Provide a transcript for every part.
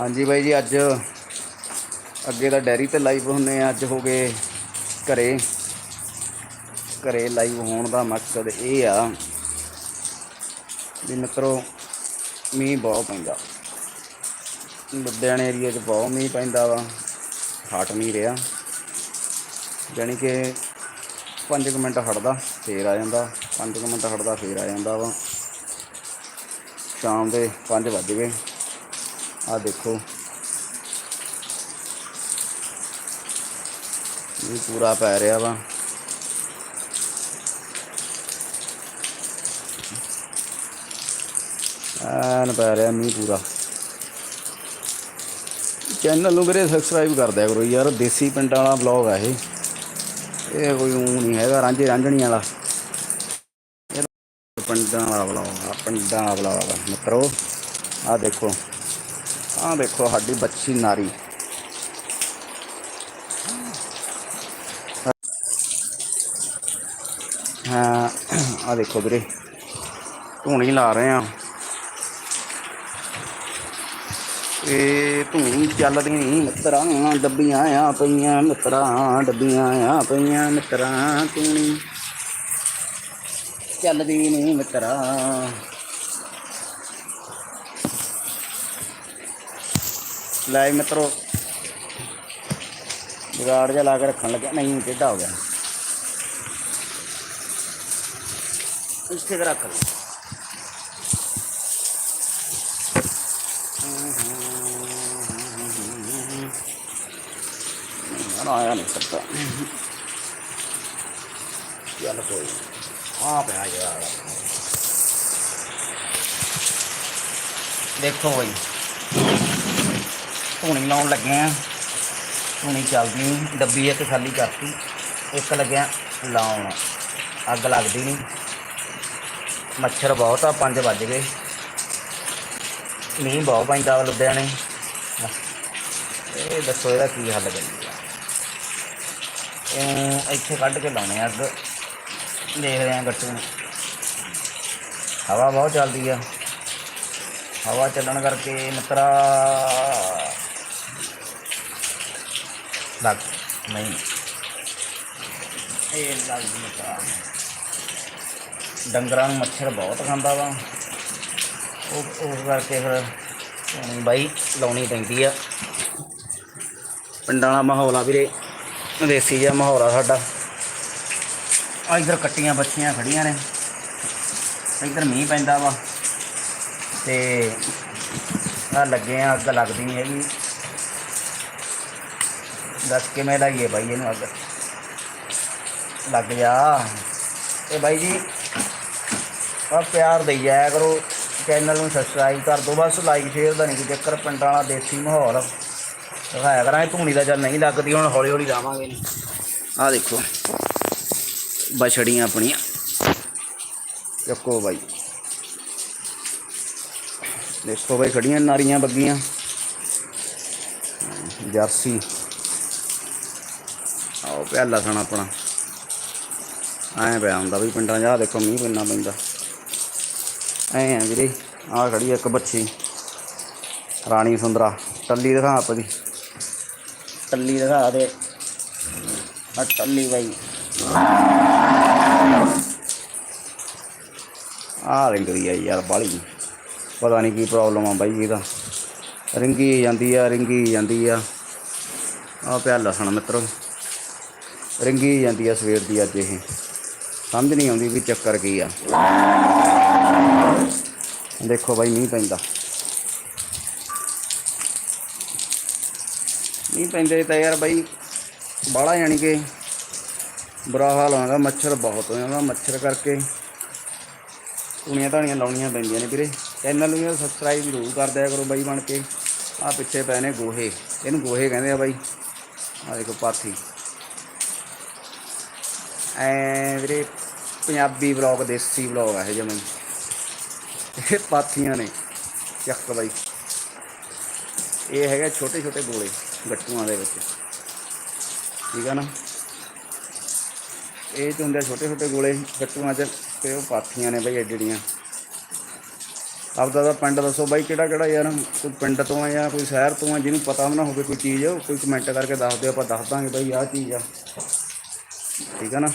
ਹਾਂਜੀ ਬਾਈ ਜੀ, ਅੱਜ ਅੱਗੇ ਤਾਂ ਡੈਰੀ ਤੇ ਲਾਈਵ ਹੁੰਨੇ ਆ, ਅੱਜ ਹੋ ਗਏ ਘਰੇ। ਘਰੇ ਲਾਈਵ ਹੋਣ ਦਾ ਮਕਸਦ ਇਹ ਆ ਵੀ ਮਿੱਤਰੋ, ਮੀਂਹ ਬਹੁਤ ਪੈਂਦਾ। ਲੁਧਿਆਣੇ ਏਰੀਆ 'ਚ ਬਹੁਤ ਮੀਂਹ ਪੈਂਦਾ ਵਾ ਹਟ ਨਹੀਂ ਰਿਹਾ। ਜਾਣੀ ਕਿ 5 ਮਿੰਟ ਹਟਦਾ, ਫੇਰ ਆ ਜਾਂਦਾ। 5 ਮਿੰਟ ਹਟਦਾ, ਫੇਰ ਆ ਜਾਂਦਾ ਵਾ। ਸ਼ਾਮ ਦੇ 5 ਵੱਜ ਗਏ। ਆ ਦੇਖੋ। ਇਹ ਪੂਰਾ ਪੈ ਰਿਹਾ ਵਾ। ਐਨ ਪੈ ਰਿਹਾ ਮੀਂਹ ਪੂਰਾ। ਚੈਨਲ ਨੂੰ ਵੀਰੇ ਸਬਸਕ੍ਰਾਈਬ ਕਰ ਦਿਆ ਕਰੋ ਯਾਰ, ਦੇਸੀ ਪਿੰਡਾਂ ਵਾਲਾ ਬਲੌਗ ਆ ਇਹ। ਇਹ ਕੋਈ ਊਂ ਨਹੀਂ ਹੈਗਾ, ਰਾਂਝੇ ਰਾਂਝਣੀ ਵਾਲਾ। ਇਹ ਪਿੰਡਾਂ ਵਾਲਾ ਬਲੌਗ ਆ, ਪਿੰਡਾਂ ਵਾਲਾ ਬਲੌਗ ਆ, ਮਿੱਤਰੋ। ਆ ਦੇਖੋ। ਆਹ ਦੇਖੋ ਸਾਡੀ ਬੱਚੀ ਨਾਰੀ। ਹਾਂ ਆ ਦੇਖੋ ਵੀਰੇ, ਧੂਣੀ ਲਾ ਰਹੇ ਆ ਇਹ ਧੂਣੀ ਚੱਲਦੀ ਨਹੀਂ, ਮਿੱਤਰਾਂ ਡੱਬੀਆਂ ਆ ਪਈਆਂ, ਮਿੱਤਰਾਂ ਡੱਬੀਆਂ ਆ ਪਈਆਂ, ਮਿੱਤਰਾਂ ਧੂਣੀ ਚੱਲਦੀ ਨਹੀਂ, ਮਿੱਤਰਾਂ। ਲੈ ਮਿੱਤਰੋ, ਵਿਗਾੜ ਜਿਹਾ ਲਾ ਕੇ ਰੱਖਣ ਲੱਗਿਆ, ਨਹੀਂ ਟੇਢਾ ਹੋ ਗਿਆ। ਇੱਥੇ ਕੁ ਰੱਖ ਲਓ ਯਾਰ ਆਇਆ ਨਹੀਂ ਸਕਦਾ ਚੱਲ ਕੋਈ ਆ ਪਿਆ ਯਾਰ। ਦੇਖੋ ਬਈ। ਧੂਣੀ ਲਾਉਣ ਲੱਗੇ ਆ। ਧੂਣੀ ਚੱਲਦੀ ਨਹੀਂ ਡੱਬੀ ਇੱਕ ਖਾਲੀ ਕਰਤੀ, ਇੱਕ ਲੱਗਿਆ ਲਾਉਣ। ਅੱਗ ਲੱਗਦੀ ਨਹੀਂ ਮੱਛਰ ਬਹੁਤ ਆ 5 ਵੱਜ ਗਏ। ਮੀਂਹ ਬਹੁਤ ਪੈਂਦਾ ਵਾ ਲੁਧਿਆਣੇ। ਇਹ ਦੱਸੋ ਇਹਦਾ ਕੀ ਹੱਲ ਕਰੀਏ। ਇਹ ਇੱਥੇ ਕੱਢ ਕੇ ਲਾਉਣੇ ਆ ਅੱਗ। ਦੇਖਦੇ ਆ ਗੱਟੂ ਨੂੰ। ਹਵਾ ਬਹੁਤ ਚੱਲਦੀ ਆ। ਹਵਾ ਚੱਲਣ ਕਰਕੇ ਮਿੱਤਰਾ ਲੱਗ ਨਹੀਂ ਇਹ ਲੱਗ ਮਿੱਤਰਾ ਡੰਗਰਾਂ ਨੂੰ ਮੱਛਰ ਬਹੁਤ ਖਾਂਦਾ ਵਾ ਉਹ ਉਸ ਕਰਕੇ ਫਿਰ ਬਾਈ ਲਾਉਣੀ ਪੈਂਦੀ ਆ ਪਿੰਡਾਂ ਵਾਲਾ ਮਾਹੌਲ ਆ ਵੀਰੇ ਦੇਸੀ ਜਿਹਾ ਮਾਹੌਲ ਆ ਸਾਡਾ ਆ ਇਧਰ ਕੱਟੀਆਂ ਬੱਚੀਆਂ ਖੜੀਆਂ ਨੇ ਇਧਰ ਮੀਂਹ ਪੈਂਦਾ ਵਾ ਤੇ ਆ ਲੱਗੇ ਆ ਅੱਗ ਲੱਗਦੀ ਨਹੀਂ ਹੈਗੀ ਦੱਸ ਕਿਵੇਂ ਲਾਈਏ ਬਾਈ ਇਹਨੂੰ ਅੱਗ। ਲੱਗ ਜਾ। ਇਹ ਬਾਈ ਜੀ ਆ ਪਿਆਰ ਦੇਈ ਜਾਇਆ ਕਰੋ। ਚੈਨਲ ਨੂੰ ਸਬਸਕ੍ਰਾਈਬ ਕਰ ਦਿਓ। ਬਸ ਲਾਈਕ ਸ਼ੇਅਰ ਦਾ ਨਹੀਂ ਕੋਈ ਚੱਕਰ, ਪਿੰਡਾਂ ਵਾਲਾ ਦੇਸੀ ਮਾਹੌਲ। ਦਿਖਾਇਆ ਕਰਾਂ ਧੂਣੀ ਦਾ ਚੱਲ ਨਹੀਂ ਲੱਗਦੀ, ਹੁਣ ਹੌਲੀ ਹੌਲੀ ਲਾਵਾਂਗੇ ਆਹ ਦੇਖੋ, ਬਛੜੀਆਂ ਆਪਣੀਆਂ। ਚੱਕੋ ਬਾਈ। ਦੇਖੋ ਬਾਈ ਖੜੀਆਂ, ਨਾਰੀਆਂ ਬੱਗੀਆਂ। ਜਰਸੀ। ਆਓ ਪਿਆ ਲਸਣ ਆਪਣਾ। ਐਂ ਪਿਆ ਹੁੰਦਾ ਵੀ ਪਿੰਡਾਂ 'ਚ ਦੇਖੋ ਮੀਂਹ ਪੈਣਾ ਪੈਂਦਾ। ਐਂ ਆ ਵੀਰੇ, ਆਹ ਖੜੀ ਇੱਕ ਬੱਚੀ। ਰਾਣੀ ਸੁੰਦਰਾ, ਟੱਲੀ ਦਿਖਾ ਆਪਦੀ। ਟੱਲੀ ਦਿਖਾ ਦੇ। ਆ ਟੱਲੀ ਬਾਈ। ਆ ਰਿੰਗਦੀ ਆ ਯਾਰ ਬਾਲੀ। ਪਤਾ ਨਹੀਂ ਕੀ ਪ੍ਰੋਬਲਮ ਆ ਬਾਈ ਇਹਦਾ। ਰਿੰਗੀ ਜਾਂਦੀ ਆ, ਰਿੰਗੀ ਜਾਂਦੀ ਆ। ਆ ਪਿਆ ਲਸਣ ਮਿੱਤਰੋ। ਰਿੰਗੀ ਜਾਂਦੀ ਆ ਸਵੇਰ ਦੀ ਅੱਜ ਇਹ। ਸਮਝ ਨਹੀਂ ਆਉਂਦੀ ਵੀ ਚੱਕਰ ਕੀ ਆ। ਦੇਖੋ ਬਾਈ, ਮੀਂਹ ਪੈਂਦਾ। ਮੀਂਹ ਪੈਂਦੇ ਤਾਂ ਯਾਰ ਬਾਈ, ਬਾਹਲਾ ਯਾਨੀ ਕਿ ਬੁਰਾ ਹਾਲ ਹੋਣਾ ਮੱਛਰ ਬਹੁਤ ਹੋ ਜਾਂਦਾ ਮੱਛਰ ਕਰਕੇ। ਧੂਣੀਆਂ ਧਾਣੀਆਂ ਲਾਉਣੀਆਂ ਪੈਂਦੀਆਂ ਨੇ ਵੀਰੇ। ਚੈਨਲ ਨੂੰ ਸਬਸਕ੍ਰਾਈਬ ਜ਼ਰੂਰ ਕਰ ਦਿਆ ਕਰੋ ਬਾਈ ਬਣ ਕੇ। ਆ ਪਿੱਛੇ ਪਏ ਨੇ ਗੋਹੇ। ਇਹਨੂੰ ਗੋਹੇ ਕਹਿੰਦੇ ਆ ਬਾਈ। ਆ ਦੇਖੋ ਪਾਥੀ। ਐ ਵੀਰੇ ਪੰਜਾਬੀ ਵਲੌਗ ਦੇਸੀ ਵਲੌਗ ਆ ਇਹ ਜਮਨ ਇਹ ਪਾਥੀਆਂ ਨੇ, ਚੱਕ ਬਾਈ। ਇਹ ਹੈਗਾ ਛੋਟੇ ਛੋਟੇ ਗੋਲੇ, ਗੱਟੂਆਂ ਦੇ ਵਿੱਚ। ਠੀਕ ਆ ਨਾ? ਇਹ ਚ ਹੁੰਦੇ ਆ ਛੋਟੇ ਛੋਟੇ ਗੋਲੇ, ਗੱਟੂਆਂ 'ਚ, ਤੇ ਉਹ ਪਾਥੀਆਂ ਨੇ ਬਈ ਐਡੀਆਂ। ਆਪਦਾ ਦਾ ਪਿੰਡ ਦੱਸੋ ਬਾਈ, ਕਿਹੜਾ ਕਿਹੜਾ ਯਾਰ? ਕੋਈ ਪਿੰਡ ਤੋਂ ਆ ਜਾਂ ਕੋਈ ਸ਼ਹਿਰ ਤੋਂ ਆ, ਜਿਹਨੂੰ ਪਤਾ ਵੀ ਨਾ ਹੋਵੇ ਕੋਈ ਚੀਜ਼ ਕੋਈ ਕਮੈਂਟ ਕਰਕੇ ਦੱਸ ਦਿਓ, ਆਪਾਂ ਦੱਸ ਦਾਂਗੇ ਬਾਈ ਆਹ ਚੀਜ਼ ਆ। ਠੀਕ ਆ ਨਾ?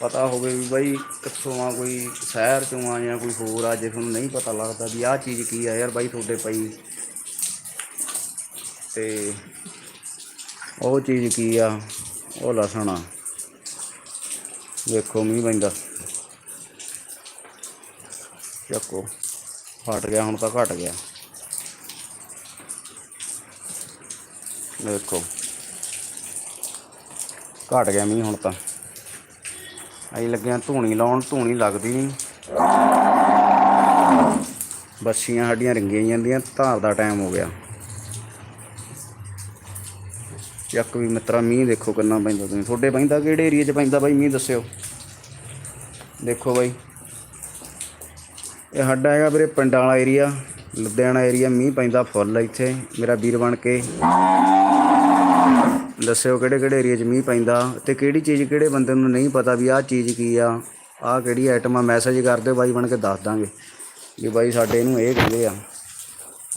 ਪਤਾ ਹੋਵੇ ਵੀ ਬਾਈ ਕਿੱਥੋਂ ਆ, ਕੋਈ ਸ਼ਹਿਰ ਚੋਂ ਆ ਜਾਂ ਕੋਈ ਹੋਰ ਆ, ਜੇ ਤੁਹਾਨੂੰ ਨਹੀਂ ਪਤਾ ਲੱਗਦਾ ਵੀ ਆਹ ਚੀਜ਼ ਕੀ ਆ ਯਾਰ ਬਾਈ ਤੁਹਾਡੇ ਪਈ। ਤੇ ਉਹ ਚੀਜ਼ ਕੀ ਆ, ਉਹ ਲਸਣਾ ਵੇਖੋ ਮੀਂਹ ਪੈਂਦਾ। ਚੱਕੋ, ਹਟ ਗਿਆ, ਹੁਣ ਤਾਂ ਘਟ ਗਿਆ। ਵੇਖੋ। ਘਟ ਗਿਆ ਮੀਂਹ ਹੁਣ ਤਾਂ। ਅਸੀਂ ਲੱਗਿਆ ਧੂਣੀ ਲਾਉਣ, ਧੂਣੀ ਲੱਗਦੀ ਨਹੀਂ ਬੱਸੀਆਂ ਸਾਡੀਆਂ ਰੰਗੀਆਂ ਜਾਂਦੀਆਂ ਧਾਰ ਦਾ ਟਾਈਮ ਹੋ ਗਿਆ। ਚੱਕ ਵੀ ਮਿੱਤਰਾ, ਮੀਂਹ ਦੇਖੋ ਕਿੰਨਾ ਪੈਂਦਾ ਤੁਸੀਂ। ਤੁਹਾਡੇ ਪੈਂਦਾ ਕਿਹੜੇ ਏਰੀਆ 'ਚ ਪੈਂਦਾ ਬਾਈ? ਮੀਂਹ ਦੱਸਿਓ। ਦੇਖੋ ਬਾਈ। ਇਹ ਸਾਡਾ ਹੈਗਾ ਵੀਰੇ ਪਿੰਡਾਂ ਵਾਲਾ ਏਰੀਆ ਲੁਧਿਆਣਾ ਏਰੀਆ ਮੀਂਹ ਪੈਂਦਾ ਫੁੱਲ ਇੱਥੇ। ਮੇਰਾ ਵੀਰ ਬਣ ਕੇ। ਦੱਸਿਓ ਕਿਹੜੇ ਕਿਹੜੇ ਏਰੀਆ 'ਚ ਮੀਂਹ ਪੈਂਦਾ ਤੇ ਕਿਹੜੀ ਚੀਜ਼ ਕਿਹੜੇ ਬੰਦੇ ਨੂੰ ਨਹੀਂ ਪਤਾ ਵੀ ਆਹ ਚੀਜ਼ ਕੀ ਆ, ਆਹ ਕਿਹੜੀ ਆਈਟਮ ਆ ਮੈਸੇਜ ਕਰ ਦਿਓ, ਬਾਈ ਬਣ ਕੇ ਦੱਸ ਦਾਂਗੇ। ਵੀ ਬਾਈ ਸਾਡੇ ਇਹਨੂੰ ਇਹ ਕਹਿੰਦੇ ਆ,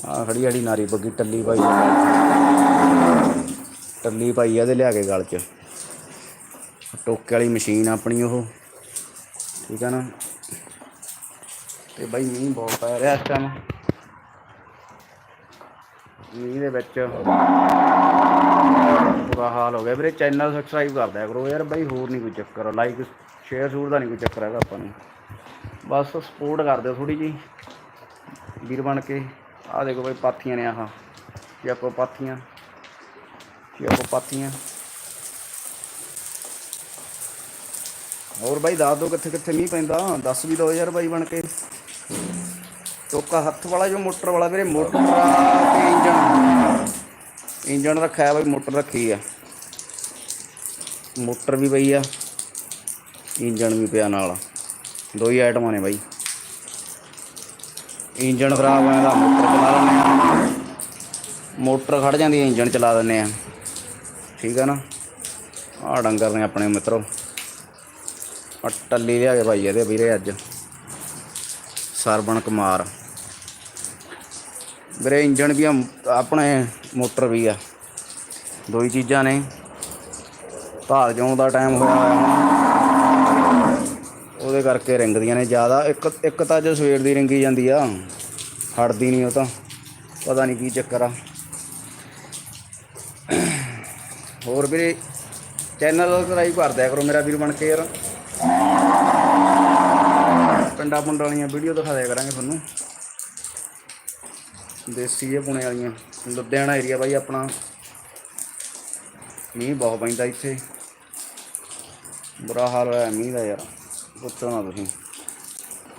ਆਹ ਖੜੀ ਸਾਡੀ ਨਾਰੀ ਬੱਗੀ ਟੱਲੀ ਭਾਈ। ਟੱਲੀ ਭਾਈ ਆ ਇਹਦੇ ਲਿਆ ਕੇ ਗਲ 'ਚ। ਟੋਕੇ ਵਾਲੀ ਮਸ਼ੀਨ ਆਪਣੀ ਉਹ। ਠੀਕ ਆ ਨਾ? ਤੇ ਬਾਈ ਮੀਂਹ ਬਹੁਤ ਪੈ ਰਿਹਾ ਇਸ ਟਾਈਮ ਮੀਂਹ ਦੇ ਵਿੱਚ। ਬੁਰਾ ਹਾਲ ਹੋ ਗਿਆ। ਵੀਰੇ ਚੈਨਲ ਸਬਸਕ੍ਰਾਈਬ ਕਰ ਦਿਆ ਕਰੋ ਯਾਰ। ਬਾਈ, ਹੋਰ ਨਹੀਂ ਕੋਈ ਚੱਕਰ। ਲਾਈਕ ਸ਼ੇਅਰ ਸ਼ੂਰ ਦਾ ਨਹੀਂ ਕੋਈ ਚੱਕਰ ਹੈਗਾ ਆਪਾਂ ਨੂੰ। ਬਸ ਸਪੋਰਟ ਕਰ ਦਿਓ ਥੋੜੀ ਜੀ ਵੀਰ ਬਣ ਕੇ। ਆਹ ਦੇਖੋ ਬਾਈ, ਪਾਥੀਆਂ ਨੇ ਆਹ। ਇਹ ਆਪਾਂ ਪਾਥੀਆਂ ਇਹ ਆਪਾਂ ਪਾਥੀਆਂ। ਹੋਰ ਬਾਈ, ਦੱਸ ਦਿਓ ਕਿੱਥੇ ਕਿੱਥੇ ਮੀਂਹ ਪੈਂਦਾ। ਦੱਸ ਵੀ ਦਿਓ ਯਾਰ ਬਾਈ ਬਣ ਕੇ। ਟੋਕਾ ਹੱਥ ਵਾਲਾ, ਜੋ ਮੋਟਰ ਵਾਲਾ ਵੀਰੇ, ਮੋਟਰ ਤੇ ਇੰਜਣ। ਇੰਜਣ ਰੱਖਿਆ ਬਾਈ ਮੋਟਰ ਰੱਖੀ ਆ। ਮੋਟਰ ਵੀ ਪਈ ਆ, ਇੰਜਣ ਵੀ ਪਿਆ ਨਾਲ। ਦੋ ਹੀ ਆਈਟਮਾਂ ਨੇ ਬਾਈ। ਇੰਜਣ ਖਰਾਬ ਹੋਇਆ ਦਾ ਮੋਟਰ ਚਲਾ ਲੈਂਦੇ ਆ ਮੋਟਰ ਖੜ ਜਾਂਦੀ ਹੈ ਇੰਜਣ ਚਲਾ ਦਿੰਦੇ ਆ ਠੀਕ ਆ ਨਾ? ਆਹ ਡੰਗਰ ਨੇ ਆਪਣੇ ਮਿੱਤਰੋ। ਆ ਟੱਲੀ ਲਿਆ ਕੇ ਭਾਈ ਇਹਦੇ ਵੀਰੇ ਅੱਜ। ਸਰਵਣ ਕੁਮਾਰ। ਮੇਰੇ ਇੰਜਣ ਵੀ ਆ ਆਪਣੇ ਮੋਟਰ ਵੀ ਆ। ਦੋ ਹੀ ਚੀਜ਼ਾਂ ਨੇ। ਧਾਰ ਜਿਉਂ ਦਾ ਟਾਈਮ ਹੋਇਆ ਉਹਦੇ ਕਰਕੇ ਰਿੰਗਦੀਆਂ ਨੇ ਜ਼ਿਆਦਾ। ਇੱਕ ਇੱਕ ਤਾਂ ਜੋ ਸਵੇਰ ਦੀ ਰਿੰਗੀ ਜਾਂਦੀ ਆ, ਹਟਦੀ ਨਹੀਂ ਉਹ ਤਾਂ। ਪਤਾ ਨਹੀਂ ਕੀ ਚੱਕਰ ਆ। ਹੋਰ ਵੀਰੇ ਚੈਨਲ ਸਬਸਕ੍ਰਾਈਬ ਕਰ ਦਿਆ ਕਰੋ ਮੇਰਾ ਵੀਰ ਬਣ ਕੇ ਯਾਰ। ਪਿੰਡਾਂ ਪੁੰਡਾਂ ਵਾਲੀਆਂ ਵੀਡੀਓ ਦਿਖਾ ਦਿਆ ਕਰਾਂਗੇ ਤੁਹਾਨੂੰ। ਦੇਸੀ ਇਹ ਪੁਣੇ ਵਾਲੀਆਂ। ਲੁਧਿਆਣਾ ਏਰੀਆ ਬਾਈ ਆਪਣਾ। ਮੀਂਹ ਬਹੁਤ ਪੈਂਦਾ ਇੱਥੇ। ਬੁਰਾ ਹਾਲ ਹੋਇਆ ਮੀਂਹ ਦਾ ਯਾਰ। ਪੁੱਛੋ ਨਾ ਤੁਸੀਂ।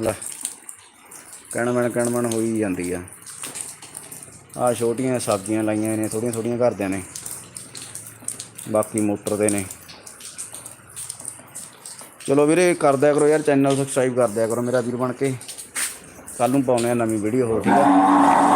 ਲੈ ਕਹਿਣ ਮਣ ਹੋਈ ਜਾਂਦੀ ਆ। ਆ ਛੋਟੀਆਂ ਸਬਜ਼ੀਆਂ ਲਾਈਆਂ ਨੇ ਥੋੜੀਆਂ ਥੋੜੀਆਂ ਘਰਦਿਆਂ ਨੇ। ਬਾਕੀ ਮੋਟਰ ਦੇ ਨੇ। ਚਲੋ ਵੀਰੇ, ਕਰ ਦਿਆ ਕਰੋ ਯਾਰ ਚੈਨਲ ਸਬਸਕ੍ਰਾਈਬ ਕਰ ਦਿਆ ਕਰੋ ਮੇਰਾ ਵੀਰ ਬਣ ਕੇ। ਕੱਲ ਨੂੰ ਪਾਉਣੇ ਆ ਨਵੀਂ ਵੀਡੀਓ ਹੋਰ, ਠੀਕ ਆ?